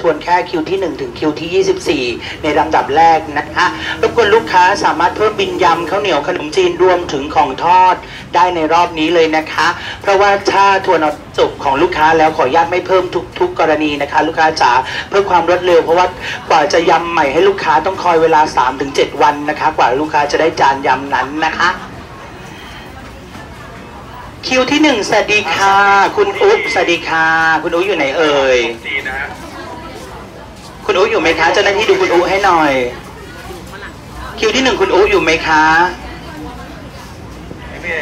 ทวนแค่คิวที่ 1 ถึงคิวที่ 24 ในลำดับแรกนะคะรบกวนลูกค้าสามารถเพิ่มบินยำข้าวเหนียวขนมจีนรวมถึงของทอดได้ในรอบนี้เลยนะคะ เพราะว่าถ้าทวนเอาจบของลูกค้าแล้วขออนุญาตไม่เพิ่มทุกทุกกรณีนะคะ ลูกค้าจ๋าเพื่อความรวดเร็วเพราะว่ากว่าจะยำใหม่ให้ลูกค้าต้องคอยเวลา 3-7 วันนะคะ กว่าลูกค้าจะได้จานยำนั้นนะคะคิวที่หนึ่งสวัสดีค่ะ คุณอุ๊บสวัสดีค่ะ คุณอุ๊บอยู่ไหนเอ่ยจีนนะฮะ คุณอุ๊บอยู่ไหมคะเจ้าหน้าที่ดูคุณอุ๊บให้หน่อย คิวที่หนึ่งคุณอุ๊บอยู่ไหมคะไอ้พี่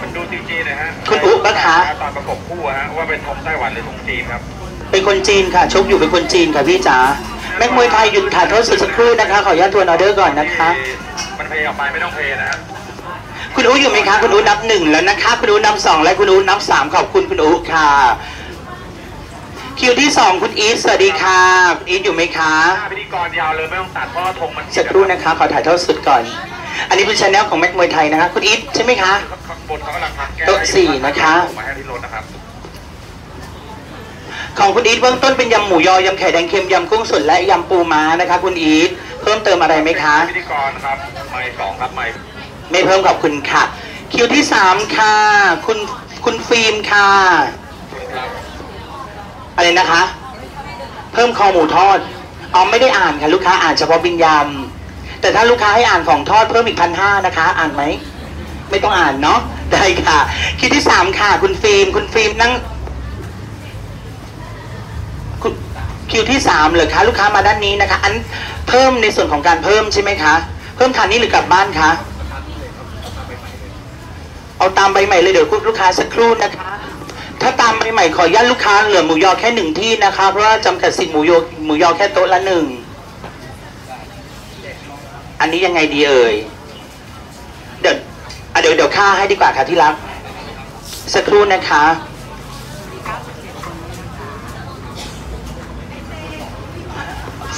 มันดูจริงๆนะฮะคุณอุ๊บปะคะตอนประกบคู่อะฮะว่าเป็นธงไต้หวันหรือธงจีนครับ เป็นคนจีนค่ะชกอยู่เป็นคนจีนค่ะพี่จ๋าแม็กมวยไทยหยุดถ่ายทอดสดสักครู่นะคะ ขออนุญาตทวนออเดอร์ก่อนนะคะ มันเพลย์ออกไปไม่ต้องเพลย์นะฮะคุณอุ๊บอยู่ไหมคะคุณอุ๊บนับหนึ่งแล้วนะคะ คุณอุ๊บนับสองและคุณอุ๊บนับสามขอบคุณคุณอุ๊บค่ะ คิวที่สองคุณอีทสวัสดีค่ะคุณอีทอยู่ไหมคะหน้าพิธีกรยาวเลยไม่ต้องตัดเพราะว่าธงมันสักครู่นะคะ ขอถ่ายทอดสดก่อน อันนี้เป็นชาแนลของแม็กมวยไทยนะคะ คุณอีทใช่ไหมคะข้างบนเขากำลังพักแก้โต๊ะสี่นะคะผมมาให้ที่รถนะครับของคุณอีทเบื้องต้นเป็นยำหมูยอยำไข่แดงเค็มยำกุ้งสดและยำปูม้านะคะ คุณอีทเพิ่มเติมอะไรไหมคะพิธีกรครับไมค์สองครับไมค์ไม่เพิ่มขอบคุณค่ะ คิวที่สามค่ะ คุณคุณฟิล์มค่ะคุณครับ อะไรนะคะ เพิ่มคอหมูทอดอ๋อไม่ได้อ่านค่ะลูกค้าอ่านเฉพาะบินยำแต่ถ้าลูกค้าให้อ่านของทอดเพิ่มอีกพันห้านะคะ อ่านไหมไม่ต้องอ่านเนาะได้ค่ะ คิวที่สามค่ะ คุณฟิล์มคุณฟิล์มนั่งคุณคิวที่สามเหรอคะลูกค้ามาด้านนี้นะคะ อันเพิ่มในส่วนของการเพิ่มใช่ไหมคะ เพิ่มทานนี้หรือกลับบ้านคะเอาตามใบใหม่เลยเดี๋ยวคุณลูกค้าสักครู่นะคะ ถ้าตามใบใหม่ขออนุญาตลูกค้าเหลือหมูยอแค่หนึ่งที่นะคะ เพราะว่าจำกัดสิทธิ์หมูยอหมูยอแค่โต๊ะละหนึ่ง อันนี้ยังไงดีเอ่ย เดี๋ยวอะเดี๋ยวเดี๋ยวค่าให้ดีกว่าค่ะที่รัก สักครู่นะคะ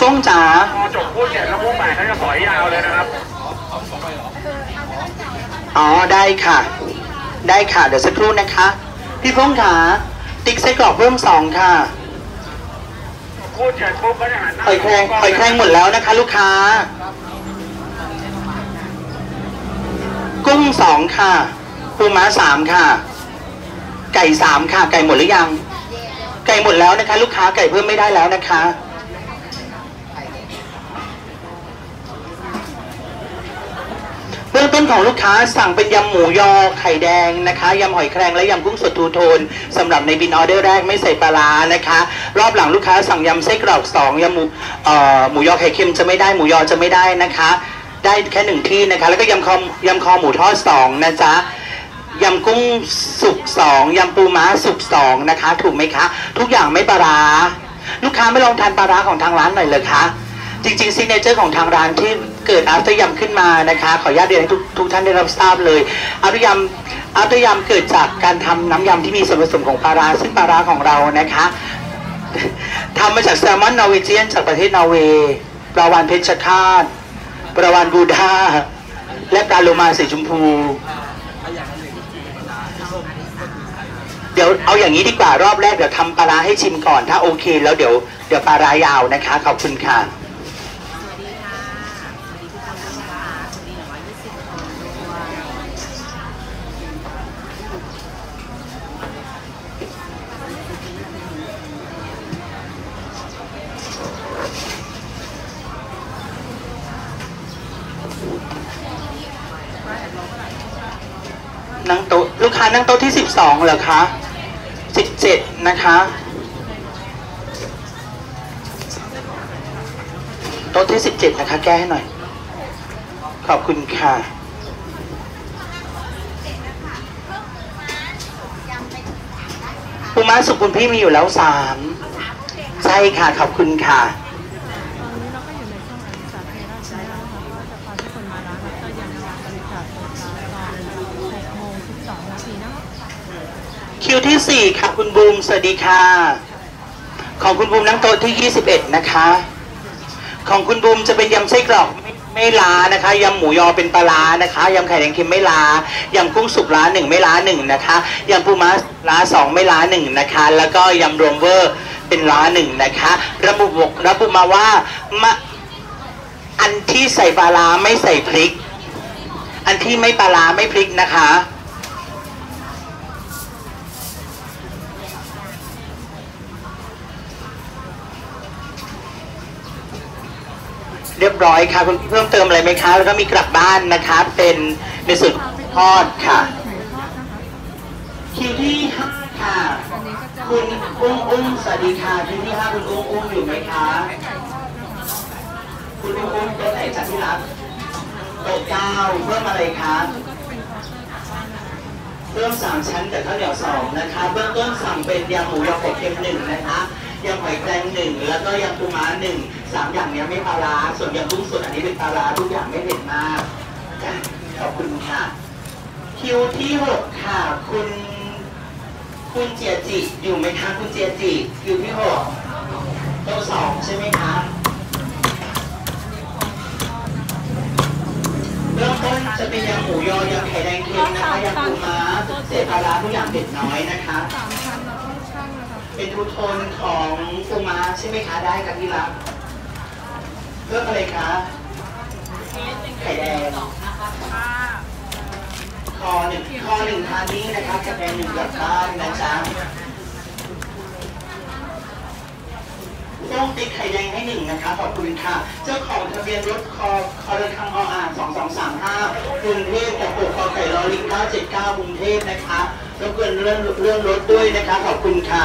ฟงจ๋าพอจบพูดเสร็จแล้วพวกแปดเขาจะสอยยาวเลยนะครับอ๋อได้ค่ะ ได้ค่ะ เดี๋ยวสักครู่นะคะ พี่ฟงขาติ๊กไส้กรอกเพิ่มสองค่ะพูดเสร็จปุ๊บก็จะหันหน้าหอยแครงหอยแครงหมดแล้วนะคะ ลูกค้า กุ้งสองค่ะปูม้าสามค่ะ ไก่สามค่ะ ไก่หมดหรือยัง ไก่หมดแล้วนะคะ ลูกค้าไก่เพิ่มไม่ได้แล้วนะคะ เบื้อง ต้นของลูกค้าสั่งเป็นยำหมูยอไข่แดงนะคะยำหอยแครงและยำกุ้งสดทูโทนสำหรับในบินออเดอร์แรกไม่ใส่ปลาร้านะคะ รอบหลังลูกค้าสั่งยำไส้กรอกสองยำหมูเอ่อหมูยอไข่เค็มจะไม่ได้หมูยอจะไม่ได้นะคะ ได้แค่หนึ่งที่นะคะ แล้วก็ยำคอยำคอหมูทอดสองนะจ๊ะยำกุ้งสุกสองยำปูม้าสุกสองนะคะ ถูกไหมคะ ทุกอย่างไม่ปลาร้าลูกค้าไม่ลองทานปลาร้าของทางร้านหน่อยเลยคะจริงๆซิกเนเจอร์ของทางร้านที่ เกิดอัพตอร์ยำขึ้นมานะคะ ขออนุญาตเรียนให้ทุกทุกท่านได้รับทราบเลยอัพตอร์ยำอัพตอร์ยำเกิดจากการทำน้ำยำที่มีส่วนผสมของปลาร้าซึ่งปลาร้าของเรานะคะทำมาจากแซลมอนนอร์เวเจียนจากประเทศนอร์เวย์ปลาวานเพชรฆาตปลาวานบูดาและปลาโลมาสีชมพู เดี๋ยวเอาอย่างนี้ดีกว่ารอบแรกเดี๋ยวทำปลาร้าให้ชิมก่อน ถ้าโอเค แล้วเดี๋ยวเดี๋ยวปลาร้ายาวนะคะ ขอบคุณค่ะ สวัสดีค่ะ สวัสดีทุกคนนะคะ สวัสดีหนึ่งร้อยยี่สิบคนด้วย นั่งโต๊ะลูกค้านั่งโต๊ะที่สิบสองเหรอคะสิบเจ็ดนะคะ โต๊ะที่สิบเจ็ดนะคะ แก้ให้หน่อย ขอบคุณค่ะ ปูม้าสุกคุณพี่มีอยู่แล้วสามใช่ค่ะ ขอบคุณค่ะ คิวที่สี่ค่ะคุณบูมสวัสดีค่ะ ของคุณบูมนั่งโต๊ะที่ 21 นะคะ ของคุณบูมจะเป็นยำไส้กรอกไม่ไม่ล้านะคะยำหมูยอเป็นปลาร้านะคะยำไข่แดงเค็มไม่ล้ายำกุ้งสุกล้าหนึ่งไม่ล้าหนึ่งนะคะยำปูม้าล้าสองไม่ล้าหนึ่งนะคะ แล้วก็ยำรวมเวอร์เป็นล้าหนึ่งนะคะ ระบุบอกระบุมาว่ามาอันที่ใส่ปลาร้าไม่ใส่พริก อันที่ไม่ปลาร้าไม่พริกนะคะ รียบร้อยค่ะคุณเพิ่มเติมอะไรไหมคะ แล้วก็มีกลับบ้านนะคะ เป็นในส่วนทอดค่ะ คิวที่ห้าค่ะ คุณอุ้งอุ้งสวัสดีค่ะคิวที่ห้าคุณอุ้งอุ้งอยู่ไหมคะ คุณอุ้งอุ้งโต๊ะไหนจัดที่รักโต๊ะเก้าเพิ่มอะไรคะเพิ่มสามชั้นกับข้าวเหนียวสองนะคะ เบื้องต้นสั่งเป็นยำหมูยอไข่เค็มหนึ่งนะคะ ยำหอยแครงหนึ่งแล้วก็ยำปูม้าหนึ่งสามอย่างเนี้ยไม่ปลาร้าส่วนยำกุ้งสดอันนี้เป็นปลาร้าทุกอย่างไม่เผ็ดมากจ้ะขอบคุณค่ะ คิวที่หกค่ะคุณคุณเจียจิอยู่ไหมคะคุณเจียจิคิวที่หกโต๊ะสองใช่ไหมคะเริ่มต้นจะเป็นยำหมูยอยำไข่แดงเค็มนะคะยำปูม้าเศษปลาร้าทุกอย่างเผ็ดน้อยนะคะ เป็นทูโทนของปูม้าใช่ไหมคะได้กับที่รักเลือกอะไรคะไข่แดงคอหนึ่งคอหนึ่งทานนี้นะคะกระแดงหนึ่งกับบ้านนะจ๊ะต้องติ๊กไข่แดงให้หนึ่งนะคะขอบคุณค่ะ เจ้าของทะเบียนรถคอคอระคังออ่างสองสองสามห้ากรุงเทพจากปกคอไก่ลอลิงเก้าเจ็ดเก้ากรุงเทพนะคะรบกวนเรื่องเรื่องรถด้วยนะคะขอบคุณค่ะ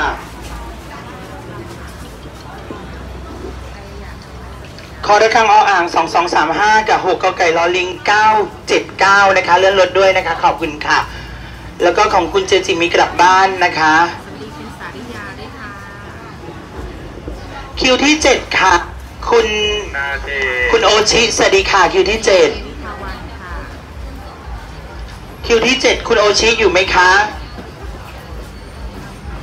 คอระคังออ่าง 2235 กับ 6กอไก่ลอลิง 979 นะคะ เลื่อนรถด้วยนะคะ ขอบคุณค่ะ แล้วก็ของคุณเจจิมีกลับบ้านนะคะสวัสดีคุณสาริยาด้วยค่ะคิวที่ 7 ค่ะ คุณนาทีคุณโอชิสวัสดีค่ะ คิวที่วิภาวันค่ะ7คิวที่ 7 คุณโอชิอยู่ไหมคะ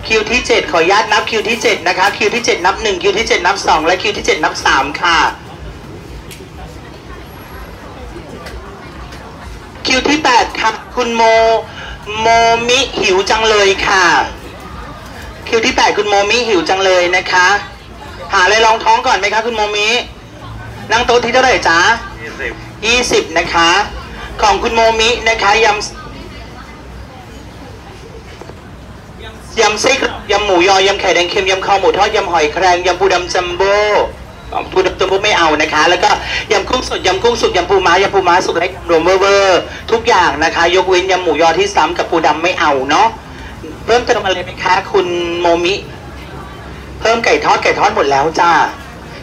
คิวที่ 7 ขออนุญาตนับคิวที่ 7 นะคะ คิวที่ 7 นับ 1 คิวที่ 7 นับ 2 และคิวที่ 7 นับ 3 ค่ะ คิวที่ 8ค่ะคุณโมโมมิหิวจังเลยค่ะ คิวที่ 8 คุณโมมิหิวจังเลยนะคะ หาอะไรรองท้องก่อนไหมคะคุณโมมินั่งโต๊ะที่เท่าไหร่จ๊ะยี่สิบ20 นะคะ ของคุณโมมินะคะยำยำไส้กรอยำหมูยอยำไข่แดงเค็มยำคอหมูทอดยำหอยแครงยำปูดำจัมโบ้ ปูดำจัมโบ้ไม่เอานะคะ แล้วก็ยำกุ้งสดยำกุ้งสุกยำปูม้ายำปูม้าสุกและยำรวมเวอร์เวอร์ทุกอย่างนะคะ ยกเว้นยำหมูยอที่ซ้ำกับปูดำไม่เอาเนาะเพิ่มเติมอะไรไหมคะ คุณโมมิ เพิ่มไก่ทอดไก่ทอดหมดแล้วจ้า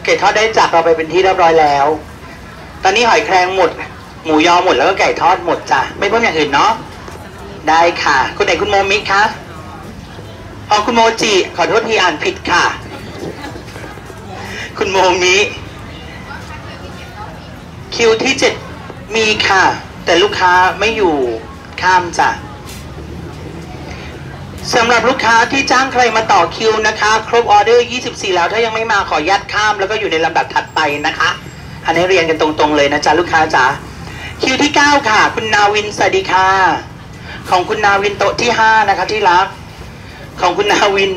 ไก่ทอดได้จากเราไปเป็นที่เรียบร้อยแล้ว ตอนนี้หอยแครงหมด หมูยอหมดแล้วก็ไก่ทอดหมดจ้ะไม่เพิ่มอย่างอื่นเนาะได้ค่ะ คุณไหนคุณโมมิคะอ๋อคุณโมจิขอโทษทีอ่านผิดค่ะ คุณโมมิ คิวที่เจ็ดมีค่ะ แต่ลูกค้าไม่อยู่ข้ามจ้ะสำหรับลูกค้าที่จ้างใครมาต่อคิวนะคะ ครบออเดอร์ 24 แล้ว ถ้ายังไม่มาขอยัดข้าม แล้วก็อยู่ในลำดับถัดไปนะคะ อันนี้เรียนกันตรงๆเลยนะจ๊ะลูกค้าจ๋าคิวที่ 9 ค่ะ คุณนาวินสวัสดีค่ะ ของคุณนาวินโต๊ะที่ 5 นะคะที่รัก ของคุณนาวิน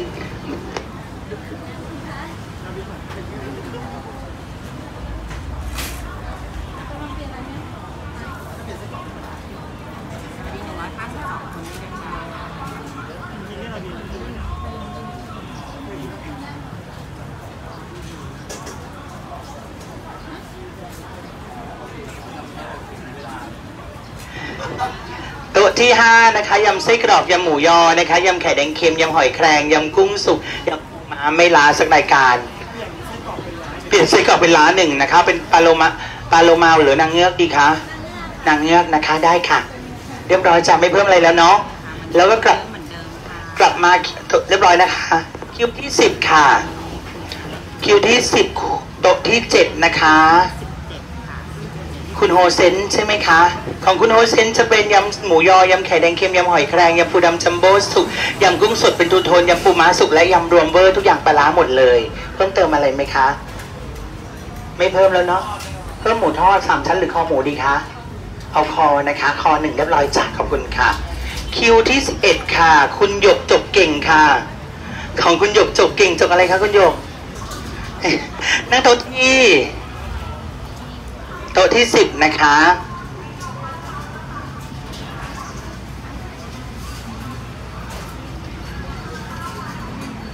ที่5นะคะยำไส้กรอกยำหมูยอนะคะยำไข่แดงเค็มยำหอยแครงยำกุ้งสุกยำปูม้าไม่ล้าสักรายการ เปลี่ยนไส้กรอกเป็นล้าหนึ่งนะคะ เป็นปลาโลมาปลาโลมาหรือนางเงือกดีคะนางเงือกนะคะได้ค่ะ เรียบร้อยจ้ะไม่เพิ่มอะไรแล้วเนาะแล้วก็กลับกลับมาเรียบร้อยนะคะ คิวที่สิบค่ะ คิวที่สิบโต๊ะที่เจ็ดนะคะ คุณโฮเซนใช่ไหมคะ ของคุณโฮเซนจะเป็นยำหมูยอยำไข่แดงเค็มยำหอยแครงยำปูดำจัมโบ้สุกยำกุ้งสดเป็นตูโทนยำปูม้าสุกและยำรวมเวอร์ทุกอย่างปลาหมดเลย เพิ่มเติมอะไรไหมคะ ไม่เพิ่มแล้วเนาะเพิ่มหมูทอดสามชั้นหรือคอหมูดีคะเอาคอนะคะ คอหนึ่งเรียบร้อยจ้ะขอบคุณค่ะ คิวที่สิบเอ็ดค่ะ คุณหยกจบเก่งค่ะ ของคุณหยกจบเก่งจบอะไรคะคุณหยกนั่งโต๊ะที่ ตัวที่สิบนะคะ